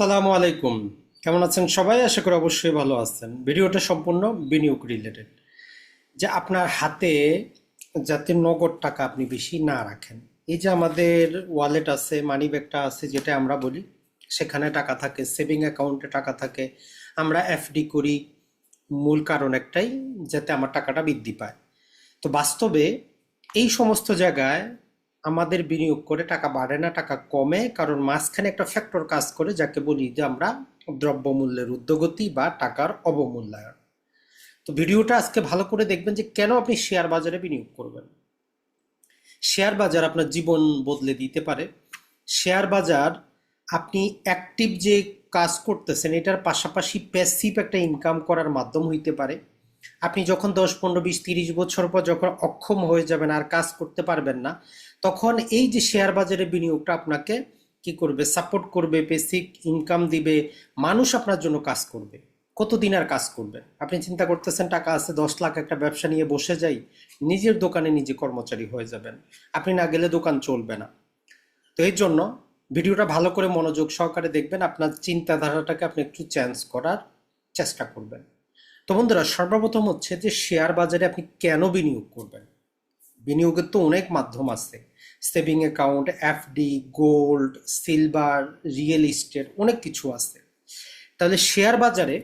সালামু আলাইকুম। কেমন আছেন সবাই? আশা করি অবশ্যই ভালো আছেন। ভিডিওটা সম্পূর্ণ বিনিয়োগ রিলেটেড যে আপনার হাতে যাতে নগদ টাকা আপনি বেশি না রাখেন, এই যে আমাদের ওয়ালেট আছে মানি ব্যাগটা আছে, যেটা আমরা বলি, সেখানে টাকা থাকে সেভিং অ্যাকাউন্টে টাকা থাকে, আমরা এফডি করি, মূল কারণ একটাই, যাতে আমার টাকাটা বৃদ্ধি পায়। তো বাস্তবে এই সমস্ত জায়গায় আমাদের বিনিয়োগ করে টাকা বাড়ে না, টাকা কমে, কারণ মাঝখানে একটা ফ্যাক্টর কাজ করে, যাকে বলি যে আমরা দ্রব্যমূল্যের ঊর্ধ্বগতি বা টাকার অবমূল্যায়ন। তো ভিডিওটা আজকে ভালো করে দেখবেন যে কেন আপনি শেয়ার বাজারে বিনিয়োগ করবেন। শেয়ার বাজার আপনার জীবন বদলে দিতে পারে। শেয়ার বাজার আপনি অ্যাক্টিভ যে কাজ করতেছেন, এটার পাশাপাশি প্যাসিভ একটা ইনকাম করার মাধ্যম হইতে পারে। আপনি যখন দশ, পনেরো, বিশ, তিরিশ বছর পর যখন অক্ষম হয়ে যাবেন আর কাজ করতে পারবেন না, তখন এই যে শেয়ার বাজারে বিনিয়োগটা আপনাকে কি করবে? সাপোর্ট করবে বেসিক ইনকাম দিবে, মানুষ আপনার জন্য কাজ করবে। কতদিন আর কাজ করবেন আপনি চিন্তা করতেছেন টাকা আছে, দশ লাখ একটা ব্যবসা নিয়ে বসে যাই, নিজের দোকানে নিজে কর্মচারী হয়ে যাবেন। আপনি না গেলে দোকান চলবে না। তো এই জন্য ভিডিওটা ভালো করে মনোযোগ সহকারে দেখবেন, আপনার চিন্তাধারাটাকে আপনি একটু চেঞ্জ করার চেষ্টা করবেন। তো বন্ধুরা, সর্বপ্রথম হচ্ছে যে শেয়ার বাজারে আপনি কেন বিনিয়োগ করবেন? বিনিয়োগের তো অনেক মাধ্যম আছে। Saving account F D gold silver real estate অনেক কিছু আছে। তাহলে শেয়ার বাজারে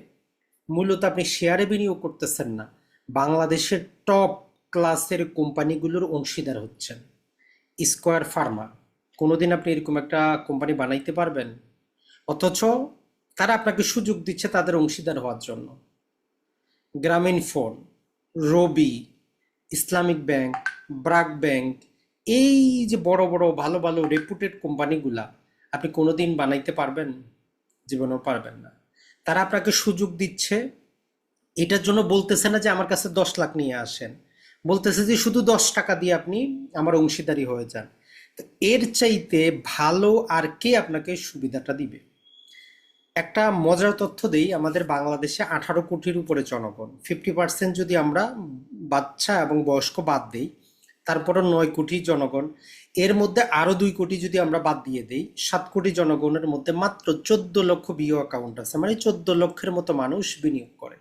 মূলত আপনি শেয়ারে বিনিয়োগ করতেছেন না। বাংলাদেশের টপ ক্লাসের কোম্পানিগুলোর অংশীদার হচ্ছেন। স্কোয়ার ফার্মা কোনোদিন আপনি এরকম একটা কোম্পানি বানাইতে পারবেন? অথচ তারা আপনাকে সুযোগ দিচ্ছে তাদের অংশীদার হওয়ার জন্য। Grameen phone, Robi, Islamic bank, BRAC bank, এই যে বড় বড়, ভালো ভালো রেপুটেড কোম্পানিগুলা আপনি কোনোদিন বানাইতে পারবেন? জীবনেও পারবেন না। তারা আপনাকে সুযোগ দিচ্ছে। এটার জন্য বলতেছে না যে আমার কাছে দশ লাখ নিয়ে আসেন। বলতেছে যে শুধু দশ টাকা দিয়ে আপনি আমার অংশীদারি হয়ে যান। এর চাইতে ভালো আর কে আপনাকে সুবিধাটা দিবে? একটা মজার তথ্য দেই, আমাদের বাংলাদেশে আঠারো কোটির উপরে জনগণ। ফিফটি পার্সেন্ট যদি আমরা বাচ্চা এবং বয়স্ক বাদ দিই, তারপরও নয় কোটি জনগণ। এর মধ্যে আরও দুই কোটি যদি আমরা বাদ দিয়ে দিই, সাত কোটি জনগণের মধ্যে মাত্র চোদ্দ লক্ষ বিও অ্যাকাউন্ট আছে। মানে চোদ্দ লক্ষের মতো মানুষ বিনিয়োগ করে।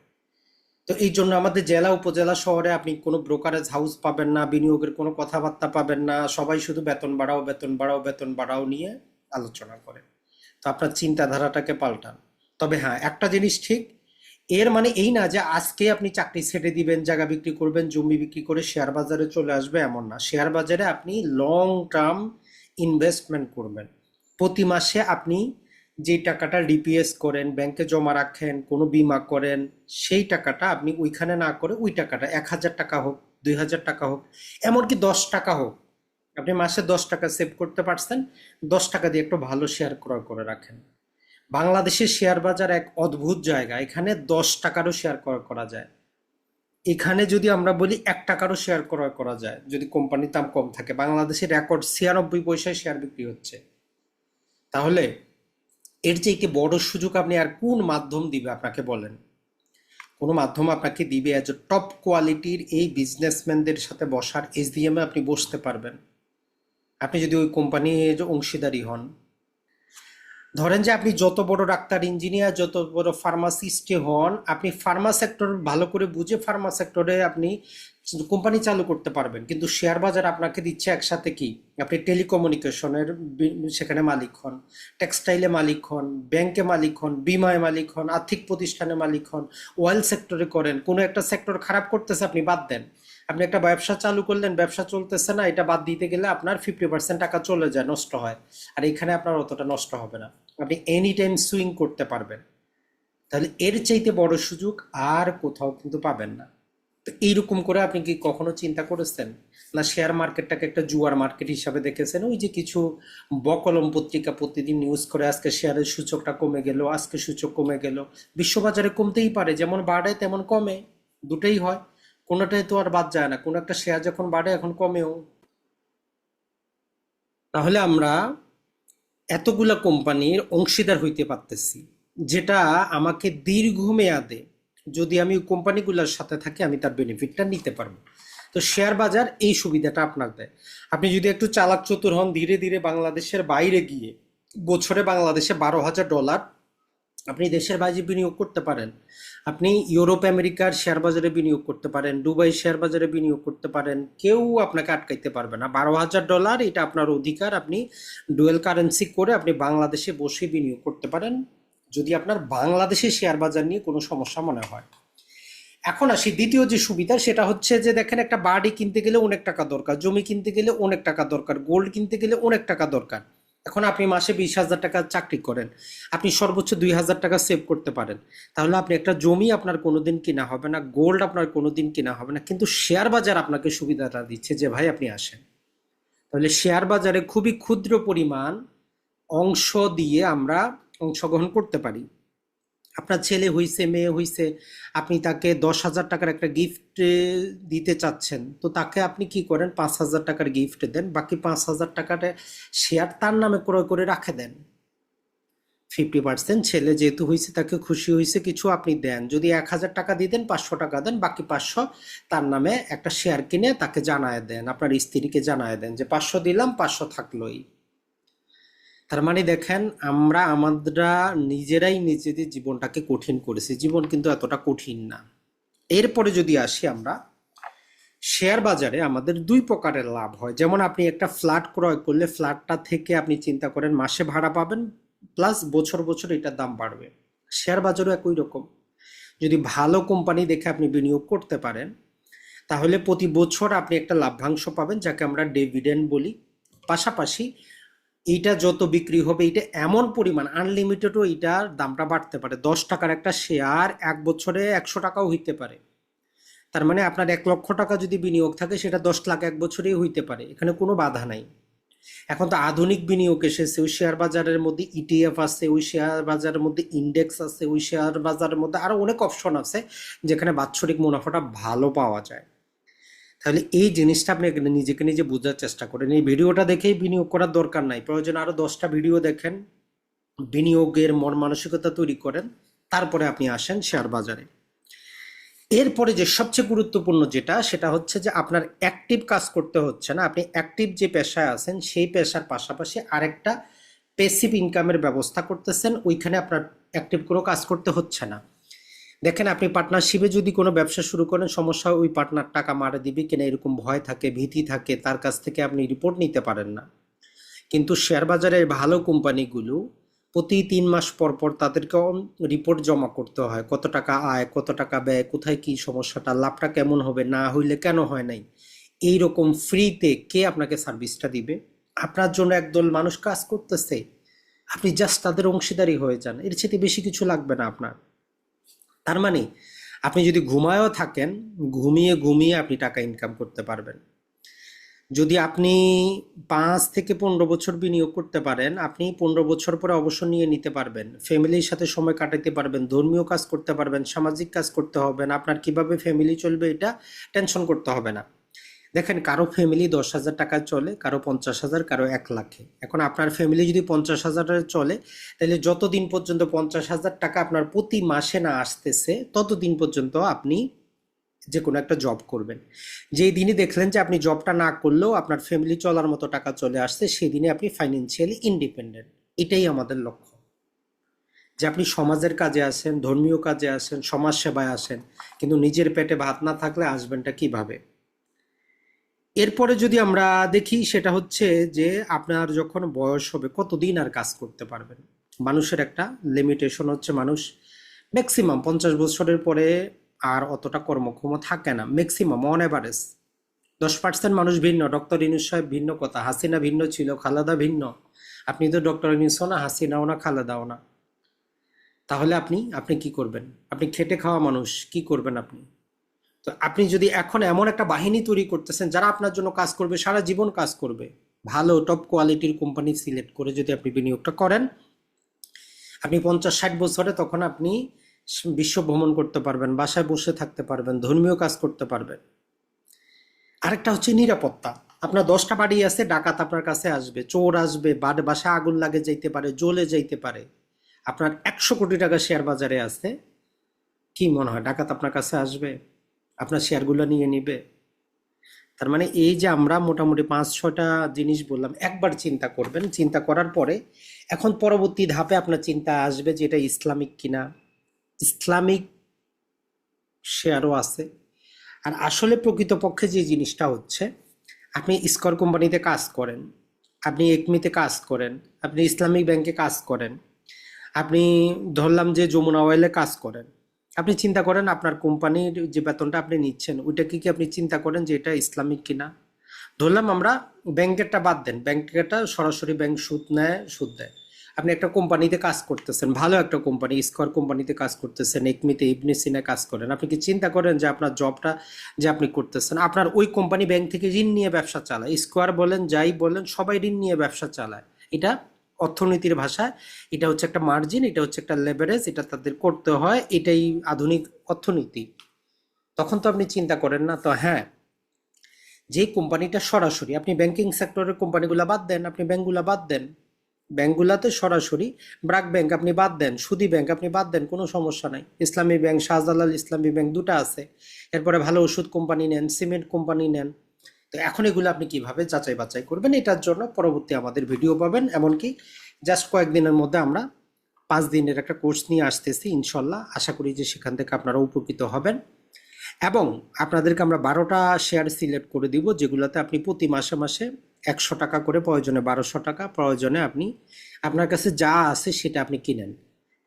তো এই জন্য আমাদের জেলা, উপজেলা, শহরে আপনি কোনো ব্রোকারেজ হাউস পাবেন না, বিনিয়োগের কোনো কথাবার্তা পাবেন না, সবাই শুধু বেতন বাড়াও বেতন বাড়াও বেতন বাড়াও নিয়ে আলোচনা করে তো আপনার চিন্তাধারাটাকে পাল্টান। তবে হ্যাঁ একটা জিনিস ঠিক, এর মানে এই না যে আজকে আপনি চাকরি ছেড়ে দিবেন, জায়গা বিক্রি করবেন, জমি বিক্রি করে শেয়ার বাজারে চলে আসবে এমন না। শেয়ার বাজারে আপনি লং টার্ম ইনভেস্টমেন্ট করবেন। প্রতি মাসে আপনি যে টাকাটা ডিপিএস করেন ব্যাংকে জমা রাখেন, কোনো বিমা করেন, সেই টাকাটা আপনি ওইখানে না করে ওই টাকাটা, এক হাজার টাকা হোক, দুই হাজার টাকা হোক, এমনকি দশ টাকা হোক আপনি মাসে দশ টাকা সেভ করতে পারছেন, দশ টাকা দিয়ে একটু ভালো শেয়ার ক্রয় করে রাখেন। বাংলাদেশের শেয়ার বাজার এক অদ্ভুত জায়গা, এখানে দশ টাকারও শেয়ার ক্রয় করা যায়। এখানে যদি আমরা বলি এক টাকারও শেয়ার ক্রয় করা যায়, যদি কোম্পানির দাম কম থাকে, বাংলাদেশের রেকর্ড ছিয়ানব্বই পয়সায় শেয়ার বিক্রি হচ্ছে। তাহলে এর যে একটি বড় সুযোগ আপনি আর কোন মাধ্যম দিবে আপনাকে বলেন? কোনো মাধ্যম আপনাকে দিবে এজ টপ কোয়ালিটির এই বিজনেসম্যানদের সাথে বসার এসডিএম এ আপনি বসতে পারবেন। আপনি যদি ওই কোম্পানির অংশীদারি হন, ধরেন যে আপনি যত বড় ডাক্তার ইঞ্জিনিয়ার যত বড় ফার্মাসিস্টে হন, আপনি ফার্মা সেক্টর ভালো করে বুঝে ফার্মা সেক্টরে আপনি কোম্পানি চালু করতে পারবেন। কিন্তু শেয়ার বাজার আপনাকে দিচ্ছে একসাথে কি? আপনি টেলিকমিউনিকেশনের সেখানে মালিক হন টেক্সটাইলে মালিক হন ব্যাংকে মালিক হন বিমায় মালিক হন, আর্থিক প্রতিষ্ঠানে মালিক হন অয়েল সেক্টরে করেন, কোনো একটা সেক্টর খারাপ করতেছে, আপনি বাদ দেন। আপনি একটা ব্যবসা চালু করলেন, ব্যবসা চলতেছে না, এটা বাদ দিতে গেলে আপনার ফিফটি পার্সেন্ট টাকা চলে যায়, নষ্ট হয়। আর এখানে আপনার অতটা নষ্ট হবে না। আপনি এনি টাইম সুইং করতে পারবেন। তাহলে এর চাইতে বড় সুযোগ আর কোথাও কিন্তু পাবেন না। তো এইরকম করে আপনি কি কখনো চিন্তা করেছেন? না শেয়ার মার্কেটটাকে একটা জুয়ার মার্কেট হিসাবে দেখেছেন? ওই যে কিছু বকলম পত্রিকা প্রতিদিন নিউজ করে আজকে শেয়ারের সূচকটা কমে গেল, আজকে সূচক কমে গেল। বিশ্ববাজারে কমতেই পারে, যেমন বাড়ে তেমন কমে, দুটোই হয়। কোনোটাই তো আর বাদ যায় না। কোনো একটা শেয়ার যখন বাড়ে, এখন কমেও। তাহলে আমরা এতগুলা কোম্পানির অংশীদার হইতে পারতেছি, যেটা আমাকে দীর্ঘমেয়াদে যদি আমি কোম্পানিগুলোর সাথে থাকি, আমি তার বেনিফিটটা নিতে পারব। তো শেয়ার বাজার এই সুবিধাটা আপনার দেয়। আপনি যদি একটু চালাক চতুর হন, ধীরে ধীরে বাংলাদেশের বাইরে গিয়ে বছরে বাংলাদেশে বারো হাজার ডলার আপনি দেশের বাইরে বিনিয়োগ করতে পারেন। আপনি ইউরোপ, আমেরিকার শেয়ার বাজারে বিনিয়োগ করতে পারেন, দুবাই শেয়ার বাজারে বিনিয়োগ করতে পারেন, কেউ আপনাকে আটকাইতে পারবে না। বারো হাজার ডলার এটা আপনার অধিকার, আপনি ডুয়েল কারেন্সি করে আপনি বাংলাদেশে বসে বিনিয়োগ করতে পারেন, যদি আপনার বাংলাদেশে শেয়ার বাজার নিয়ে কোনো সমস্যা মনে হয়। এখন আসি দ্বিতীয় যে সুবিধা, সেটা হচ্ছে যে দেখেন একটা বাড়ি কিনতে গেলে অনেক টাকা দরকার, জমি কিনতে গেলে অনেক টাকা দরকার গোল্ড কিনতে গেলে অনেক টাকা দরকার। এখন আপনি মাসে বিশ হাজার টাকা চাকরি করেন, আপনি সর্বোচ্চ দুই হাজার টাকা সেভ করতে পারেন। তাহলে আপনি একটা জমি আপনার কোনো দিন কিনা হবে না গোল্ড আপনার কোনো দিন কিনা হবে না, কিন্তু শেয়ার বাজার আপনাকে সুবিধাটা দিচ্ছে যে ভাই আপনি আসেন। তাহলে শেয়ার বাজারে খুবই ক্ষুদ্র পরিমাণ অংশ দিয়ে আমরা অংশগ্রহণ করতে পারি। আপনার ছেলে হইছে, মেয়ে হইছে, আপনি তাকে দশ হাজার টাকার একটা গিফট দিতে চাচ্ছেন, তো তাকে আপনি কি করেন? পাঁচ হাজার টাকার গিফট দেন, বাকি পাঁচ হাজার টাকাটা শেয়ার তার নামে ক্রয় করে রাখে দেন। ফিফটি পার্সেন্ট ছেলে যেহেতু হয়েছে তাকে খুশি হয়েছে কিছু আপনি দেন। যদি এক হাজার টাকা দিয়ে দেন, পাঁচশো টাকা দেন, বাকি পাঁচশো তার নামে একটা শেয়ার কিনে তাকে জানায় দেন, আপনার স্ত্রীকে জানায় দেন যে পাঁচশো দিলাম, পাঁচশো থাকলোই। তার মানে দেখেন, আমরা আমরা নিজেরাই নিজেদের জীবনটাকে কঠিন করেছি। জীবন কিন্তু এতটা কঠিন না। এরপরে যদি আসি আমরা শেয়ার বাজারে আমাদের দুই প্রকারের লাভ হয়। যেমন আপনি একটা ফ্ল্যাট ক্রয় করলে ফ্ল্যাটটা থেকে আপনি চিন্তা করেন, মাসে ভাড়া পাবেন, প্লাস বছর বছর এটার দাম বাড়বে। শেয়ার বাজারও একই রকম। যদি ভালো কোম্পানি দেখে আপনি বিনিয়োগ করতে পারেন, তাহলে প্রতি বছর আপনি একটা লাভ্যাংশ পাবেন, যাকে আমরা ডিভিডেন্ড বলি। পাশাপাশি এইটা যত বিক্রি হবে এটা এমন পরিমাণ আনলিমিটেডও এটার দামটা বাড়তে পারে। দশ টাকার একটা শেয়ার এক বছরে একশো টাকাও হইতে পারে। তার মানে আপনার এক লক্ষ টাকা যদি বিনিয়োগ থাকে, সেটা দশ লাখ এক বছরেই হইতে পারে। এখানে কোনো বাধা নাই। এখন তো আধুনিক বিনিয়োগ এসেছে, ওই শেয়ার বাজারের মধ্যে ইটিএফ আছে, ওই শেয়ার বাজারের মধ্যে ইন্ডেক্স আছে, ওই শেয়ার বাজারের মধ্যে আরও অনেক অপশন আছে, যেখানে বাৎসরিক মুনাফাটা ভালো পাওয়া যায়। তাহলে এই জিনিসটা আপনি নিজেকে নিজে বোঝার চেষ্টা করেন। এই ভিডিওটা দেখেই বিনিয়োগ করার দরকার নাই। প্রয়োজন আরও দশটা ভিডিও দেখেন, বিনিয়োগের মন মানসিকতা তৈরি করেন, তারপরে আপনি আসেন শেয়ার বাজারে। এরপরে যে সবচেয়ে গুরুত্বপূর্ণ যেটা, সেটা হচ্ছে যে আপনার অ্যাক্টিভ কাজ করতে হচ্ছে না। আপনি অ্যাক্টিভ যে পেশায় আছেন, সেই পেশার পাশাপাশি আরেকটা পেসিভ ইনকামের ব্যবস্থা করতেছেন, ওইখানে আপনার অ্যাক্টিভ কোনো কাজ করতে হচ্ছে না। দেখেন, আপনি পার্টনারশিপে যদি কোনো ব্যবসা শুরু করেন, সমস্যা ওই পার্টনার টাকা মারা দিবে কিনা, এরকম ভয় থাকে, ভীতি থাকে, তার কাছ থেকে আপনি রিপোর্ট নিতে পারেন না। কিন্তু শেয়ার বাজারের ভালো কোম্পানিগুলো প্রতি তিন মাস পর পর তাদেরকে রিপোর্ট জমা করতে হয়, কত টাকা আয়, কত টাকা ব্যয়, কোথায় কি সমস্যাটা, লাভটা কেমন হবে, না হইলে কেন হয় নাই? এই রকম ফ্রিতে কে আপনাকে সার্ভিসটা দিবে? আপনার জন্য একদল মানুষ কাজ করতেছে, আপনি জাস্ট তাদের অংশীদারি হয়ে যান, এর চেয়ে বেশি কিছু লাগবে না আপনার। তার মানে আপনি যদি ঘুমায়ও থাকেন, ঘুমিয়ে ঘুমিয়ে আপনি টাকা ইনকাম করতে পারবেন। যদি আপনি পাঁচ থেকে পনেরো বছর বিনিয়োগ করতে পারেন, আপনি পনেরো বছর পরে অবসর নিয়ে নিতে পারবেন। ফ্যামিলির সাথে সময় কাটাতে পারবেন, ধর্মীয় কাজ করতে পারবেন, সামাজিক কাজ করতে হবে না, আপনার কীভাবে ফ্যামিলি চলবে এটা টেনশন করতে হবে না। দেখেন, কারও ফ্যামিলি দশ হাজার টাকায় চলে, কারও পঞ্চাশ হাজার, কারও এক লাখে। এখন আপনার ফ্যামিলি যদি পঞ্চাশ হাজারের চলে, তাহলে যতদিন পর্যন্ত পঞ্চাশ হাজার টাকা আপনার প্রতি মাসে না আসতেছে, ততদিন পর্যন্ত আপনি যে কোনো একটা জব করবেন। যেই দিনই দেখলেন যে আপনি জবটা না করলেও আপনার ফ্যামিলি চলার মতো টাকা চলে আসছে সেই দিনে আপনি ফাইন্যান্সিয়ালি ইন্ডিপেন্ডেন্ট এটাই আমাদের লক্ষ্য। যে আপনি সমাজের কাজে আসেন, ধর্মীয় কাজে আসেন সমাজ সেবায় আসেন, কিন্তু নিজের পেটে ভাত না থাকলে আসবেনটা কীভাবে? এরপরে যদি আমরা দেখি, সেটা হচ্ছে যে আপনার যখন বয়স হবে, কতদিন আর কাজ করতে পারবেন? মানুষের একটা লিমিটেশন হচ্ছে মানুষ ম্যাক্সিমাম পঞ্চাশ বছরের পরে আর অতটা কর্মক্ষম থাকে না। ম্যাক্সিমাম অন অ্যাভারেজ দশ পার্সেন্ট মানুষ ভিন্ন। ডক্টর ইনুস সাহেব ভিন্ন কথা। হাসিনা ভিন্ন ছিল, খালাদা ভিন্ন। আপনি তো ডক্টর ইনুসও না, হাসিনাও না, খালাদাও না। তাহলে আপনি আপনি কি করবেন? আপনি খেটে খাওয়া মানুষ, কি করবেন আপনি? আপনি যদি এখন এমন একটা বাহিনী তৈরি করতেছেন যারা আপনার জন্য কাজ করবে, সারা জীবন কাজ করবে, ভালো টপ কোয়ালিটির কোম্পানি সিলেক্ট করে যদি আপনি বিনিয়োগটা করেন, আপনি পঞ্চাশ, ষাট বছরে তখন আপনি বিশ্ব ভ্রমণ করতে পারবেন, বাসায় বসে থাকতে পারবেন, ধর্মীয় কাজ করতে পারবেন। আরেকটা হচ্ছে নিরাপত্তা। আপনার দশটা বাড়ি আছে, ডাকাত আপনার কাছে আসবে, চোর আসবে বাড়ি বাসায় আগুন লাগে যাইতে পারে, জ্বলে যাইতে পারে। আপনার একশো কোটি টাকা শেয়ার বাজারে আছে, কি মনে হয়? ডাকাত আপনার কাছে আসবে? আপনার শেয়ারগুলো নিয়ে নিবে। তার মানে এই যে আমরা মোটামুটি পাঁচ ছটা জিনিস বললাম, একবার চিন্তা করবেন। চিন্তা করার পরে এখন পরবর্তী ধাপে আপনার চিন্তা আসবে যে এটা ইসলামিক কিনা। ইসলামিক শেয়ারও আছে। আর আসলে প্রকৃতপক্ষে যে জিনিসটা হচ্ছে, আপনি স্কর কোম্পানিতে কাজ করেন, আপনি একমিতে কাজ করেন, আপনি ইসলামিক ব্যাংকে কাজ করেন, আপনি ধরলাম যে যমুনা অয়েলে কাজ করেন। আপনি চিন্তা করেন আপনার কোম্পানির যে বেতনটা আপনি নিচ্ছেন ওইটা কি কি আপনি চিন্তা করেন যে এটা ইসলামিক কিনা? ধরলাম আমরা ব্যাংকেরটা বাদ দেন, ব্যাংকেরটা সরাসরি ব্যাংক সুদ নেয়, সুদ দেয়। আপনি একটা কোম্পানিতে কাজ করতেছেন, ভালো একটা কোম্পানি, স্কোয়ার কোম্পানিতে কাজ করতেছেন, একমিতে ইবনে সিনে কাজ করেন। আপনি কি চিন্তা করেন যে আপনার জবটা যে আপনি করতেছেন, আপনার ওই কোম্পানি ব্যাংক থেকে ঋণ নিয়ে ব্যবসা চালায়? স্কোয়ার বলেন, যাই বলেন, সবাই ঋণ নিয়ে ব্যবসা চালায়। এটা অর্থনীতির ভাষায়, এটা হচ্ছে একটা মার্জিন এটা হচ্ছে একটা লেভারেজ এটা তাদের করতে হয়, এটাই আধুনিক অর্থনীতি। তখন তো আপনি চিন্তা করেন না, তো হ্যাঁ যে কোম্পানিটা সরাসরি, আপনি ব্যাংকিং সেক্টরের কোম্পানিগুলো বাদ দেন, আপনি ব্যাংকগুলো বাদ দেন, ব্যাংকগুলোতে সরাসরি ব্রাক ব্যাংক আপনি বাদ দেন, সুদি ব্যাংক আপনি বাদ দেন, কোনো সমস্যা নাই। ইসলামী ব্যাংক, শাহজালাল ইসলামী ব্যাংক দুটো আছে, এরপরে ভালো ওষুধ কোম্পানি নেন, সিমেন্ট কোম্পানি নেন তো এখন এগুলো আপনি কীভাবে যাচাই বাছাই করবেন, এটার জন্য পরবর্তী আমাদের ভিডিও পাবেন। এমনকি জাস্ট কয়েকদিনের মধ্যে আমরা পাঁচ দিনের একটা কোর্স নিয়ে আসতেছি, ইনশাল্লাহ। আশা করি যে সেখান থেকে আপনারা উপকৃত হবেন। এবং আপনাদেরকে আমরা বারোটা শেয়ার সিলেক্ট করে দিব, যেগুলোতে আপনি প্রতি মাসে মাসে একশো টাকা করে, প্রয়োজনে বারোশো টাকা, প্রয়োজনে আপনি আপনার কাছে যা আছে সেটা আপনি কিনেন।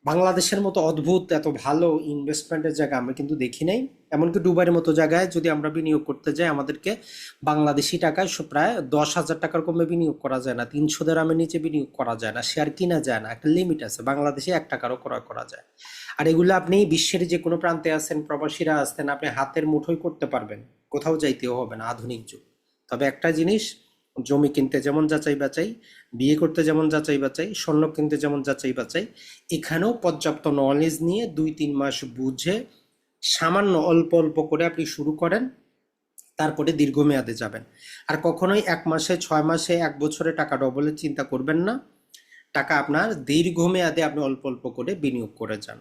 বাংলাদেশের মতো অদ্ভুত, এত ভালো ইনভেস্টমেন্টের জায়গা আমরা কিন্তু দেখি নাই। এমনকি দুবাইয়ের মতো জায়গায় যদি আমরা বিনিয়োগ করতে যাই, আমাদেরকে বাংলাদেশি টাকায় প্রায় দশ হাজার টাকার কমে বিনিয়োগ করা যায় না, তিনশো দেরামের নিচে বিনিয়োগ করা যায় না শেয়ার কিনা যায় না, একটা লিমিট আছে, বাংলাদেশে এক টাকারও ক্রয় করা যায়। আর এগুলো আপনি বিশ্বের যে কোনো প্রান্তে আছেন, প্রবাসীরা আসতেন আপনি হাতের মুঠোই করতে পারবেন, কোথাও যাইতেও হবে না, আধুনিক যুগ। তবে একটা জিনিস জমি কিনতে যেমন যাচাই বাচাই বিয়ে করতে যেমন যাচাই বাচাই স্বর্ণ কিনতে যেমন যাচাই বাচাই এখানেও পর্যাপ্ত নলেজ নিয়ে দুই তিন মাস বুঝে সামান্য অল্প অল্প করে আপনি শুরু করেন, তারপরে দীর্ঘমেয়াদে যাবেন। আর কখনোই এক মাসে, ছয় মাসে, এক বছরে টাকা ডবলের চিন্তা করবেন না। টাকা আপনার দীর্ঘমেয়াদে আপনি অল্প অল্প করে বিনিয়োগ করে যান।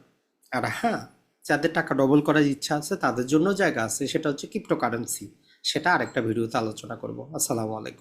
আর হ্যাঁ যাদের টাকা ডবল করার ইচ্ছা আছে, তাদের জন্য জায়গা আছে, সেটা হচ্ছে ক্রিপ্টোকারেন্সি সেটা আরেকটা ভিডিওতে আলোচনা করব। আসসালামু আলাইকুম।